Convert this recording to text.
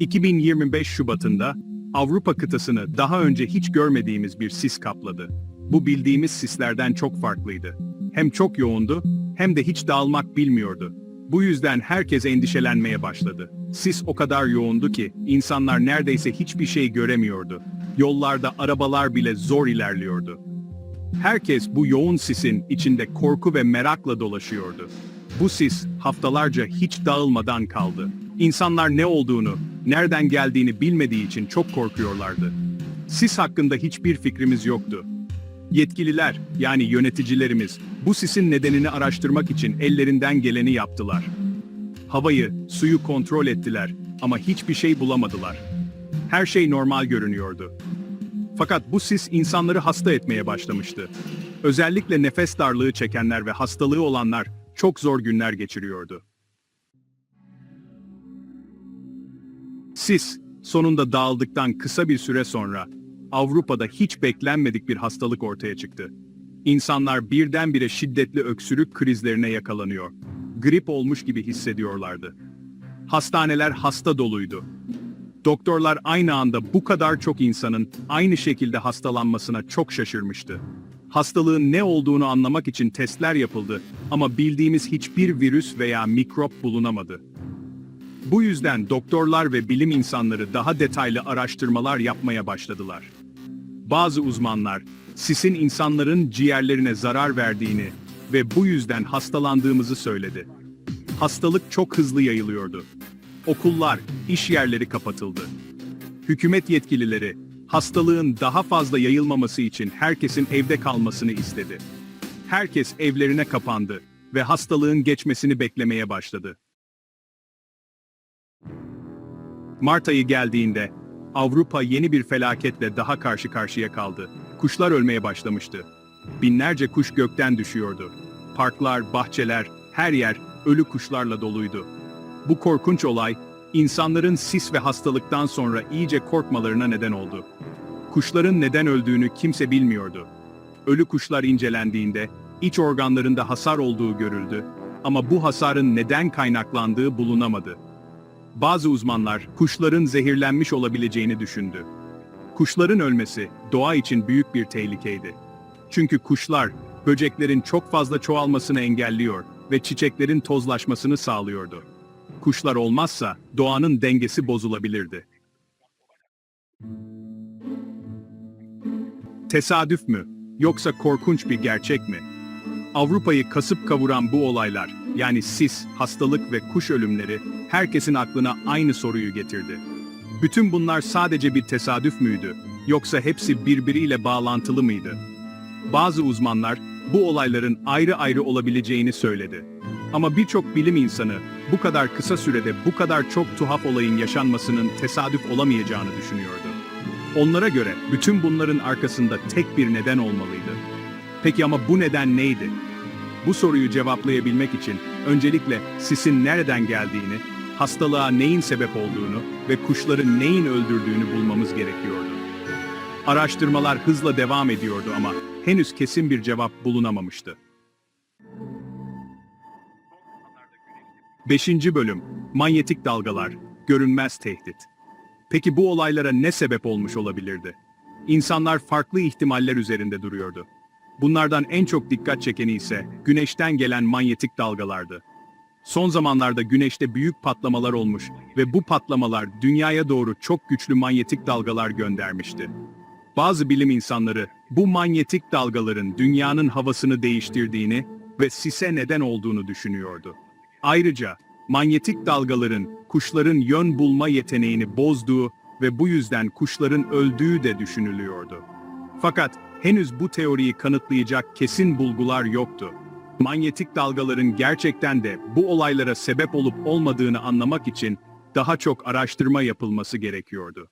2025 Şubat'ında Avrupa kıtasını daha önce hiç görmediğimiz bir sis kapladı. Bu bildiğimiz sislerden çok farklıydı. Hem çok yoğundu hem de hiç dağılmak bilmiyordu. Bu yüzden herkes endişelenmeye başladı. Sis o kadar yoğundu ki insanlar neredeyse hiçbir şey göremiyordu. Yollarda arabalar bile zor ilerliyordu. Herkes bu yoğun sisin içinde korku ve merakla dolaşıyordu. Bu sis haftalarca hiç dağılmadan kaldı. İnsanlar ne olduğunu, nereden geldiğini bilmediği için çok korkuyorlardı. Sis hakkında hiçbir fikrimiz yoktu. Yetkililer, yani yöneticilerimiz, bu sisin nedenini araştırmak için ellerinden geleni yaptılar. Havayı, suyu kontrol ettiler ama hiçbir şey bulamadılar. Her şey normal görünüyordu. Fakat bu sis insanları hasta etmeye başlamıştı. Özellikle nefes darlığı çekenler ve hastalığı olanlar çok zor günler geçiriyordu. Sis, sonunda dağıldıktan kısa bir süre sonra Avrupa'da hiç beklenmedik bir hastalık ortaya çıktı. İnsanlar birdenbire şiddetli öksürük krizlerine yakalanıyor. Grip olmuş gibi hissediyorlardı. Hastaneler hasta doluydu. Doktorlar aynı anda bu kadar çok insanın aynı şekilde hastalanmasına çok şaşırmıştı. Hastalığın ne olduğunu anlamak için testler yapıldı ama bildiğimiz hiçbir virüs veya mikrop bulunamadı. Bu yüzden doktorlar ve bilim insanları daha detaylı araştırmalar yapmaya başladılar. Bazı uzmanlar, sisin insanların ciğerlerine zarar verdiğini ve bu yüzden hastalandığımızı söyledi. Hastalık çok hızlı yayılıyordu. Okullar, iş yerleri kapatıldı. Hükümet yetkilileri, hastalığın daha fazla yayılmaması için herkesin evde kalmasını istedi. Herkes evlerine kapandı ve hastalığın geçmesini beklemeye başladı. Mart ayı geldiğinde Avrupa yeni bir felaketle daha karşı karşıya kaldı. Kuşlar ölmeye başlamıştı. Binlerce kuş gökten düşüyordu. Parklar, bahçeler, her yer ölü kuşlarla doluydu. Bu korkunç olay insanların sis ve hastalıktan sonra iyice korkmalarına neden oldu. Kuşların neden öldüğünü kimse bilmiyordu. Ölü kuşlar incelendiğinde iç organlarında hasar olduğu görüldü ama bu hasarın neden kaynaklandığı bulunamadı. Bazı uzmanlar kuşların zehirlenmiş olabileceğini düşündü. Kuşların ölmesi doğa için büyük bir tehlikeydi. Çünkü kuşlar böceklerin çok fazla çoğalmasını engelliyor ve çiçeklerin tozlaşmasını sağlıyordu. Kuşlar olmazsa doğanın dengesi bozulabilirdi. Tesadüf mü yoksa korkunç bir gerçek mi? Avrupa'yı kasıp kavuran bu olaylar, yani sis, hastalık ve kuş ölümleri, herkesin aklına aynı soruyu getirdi. Bütün bunlar sadece bir tesadüf müydü, yoksa hepsi birbiriyle bağlantılı mıydı? Bazı uzmanlar, bu olayların ayrı ayrı olabileceğini söyledi. Ama birçok bilim insanı, bu kadar kısa sürede bu kadar çok tuhaf olayın yaşanmasının tesadüf olamayacağını düşünüyordu. Onlara göre bütün bunların arkasında tek bir neden olmalıydı. Peki ama bu neden neydi? Bu soruyu cevaplayabilmek için öncelikle sisin nereden geldiğini, hastalığa neyin sebep olduğunu ve kuşları neyin öldürdüğünü bulmamız gerekiyordu. Araştırmalar hızla devam ediyordu ama henüz kesin bir cevap bulunamamıştı. 5. Bölüm Manyetik Dalgalar Görünmez Tehdit Peki bu olaylara ne sebep olmuş olabilirdi? İnsanlar farklı ihtimaller üzerinde duruyordu. Bunlardan en çok dikkat çekeni ise güneşten gelen manyetik dalgalardı. Son zamanlarda güneşte büyük patlamalar olmuş ve bu patlamalar dünyaya doğru çok güçlü manyetik dalgalar göndermişti. Bazı bilim insanları bu manyetik dalgaların dünyanın havasını değiştirdiğini ve sise neden olduğunu düşünüyordu. Ayrıca manyetik dalgaların kuşların yön bulma yeteneğini bozduğu ve bu yüzden kuşların öldüğü de düşünülüyordu. Fakat henüz bu teoriyi kanıtlayacak kesin bulgular yoktu. Manyetik dalgaların gerçekten de bu olaylara sebep olup olmadığını anlamak için daha çok araştırma yapılması gerekiyordu.